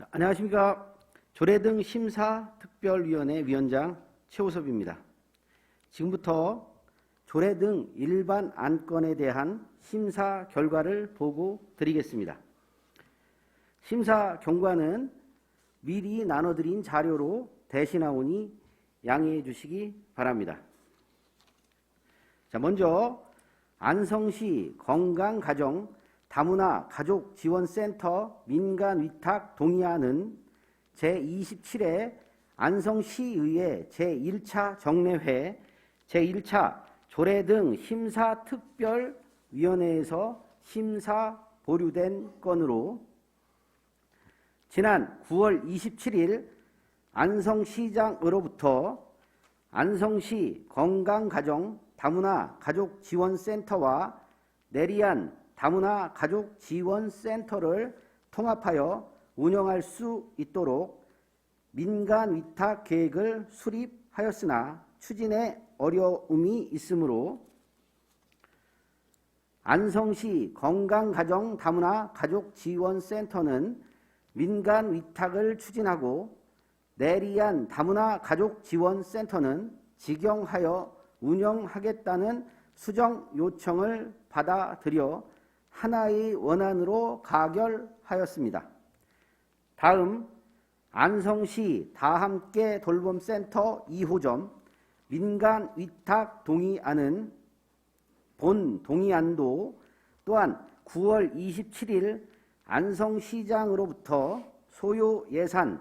자, 안녕하십니까. 조례 등 심사특별위원회 위원장 최우섭입니다. 지금부터 조례 등 일반 안건에 대한 심사 결과를 보고 드리겠습니다. 심사 경과는 미리 나눠드린 자료로 대신하오니 양해해 주시기 바랍니다. 자, 먼저 안성시 건강가정 다문화 가족 지원 센터 민간 위탁 동의안은 제27회 안성시의회 제1차 정례회 제1차 조례 등 심사특별위원회에서 심사 보류된 건으로 지난 9월 27일 안성시장으로부터 안성시 건강가정 다문화 가족지원센터와 내리안 다문화 가족 지원 센터를 통합하여 운영할 수 있도록 민간 위탁 계획을 수립하였으나 추진에 어려움이 있으므로 안성시 건강가정 다문화 가족 지원 센터는 민간 위탁을 추진하고 내리안 다문화 가족 지원 센터는 직영하여 운영하겠다는 수정 요청을 받아들여 하나의 원안으로 가결하였습니다. 다음 안성시 다함께 돌봄센터 2호점 민간 위탁 동의안은 본 동의안도 또한 9월 27일 안성시장으로부터 소요 예산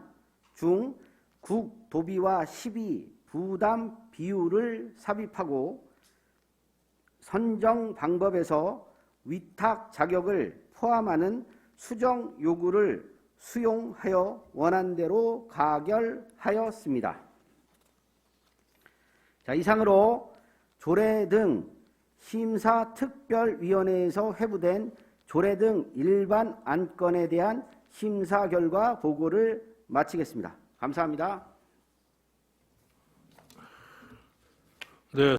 중 국도비와 시비 부담 비율을 삽입하고 선정 방법에서 위탁 자격을 포함하는 수정 요구를 수용하여 원안대로 가결하였습니다. 자, 이상으로 조례 등 심사특별위원회에서 회부된 조례 등 일반 안건에 대한 심사 결과 보고를 마치겠습니다. 감사합니다. 네,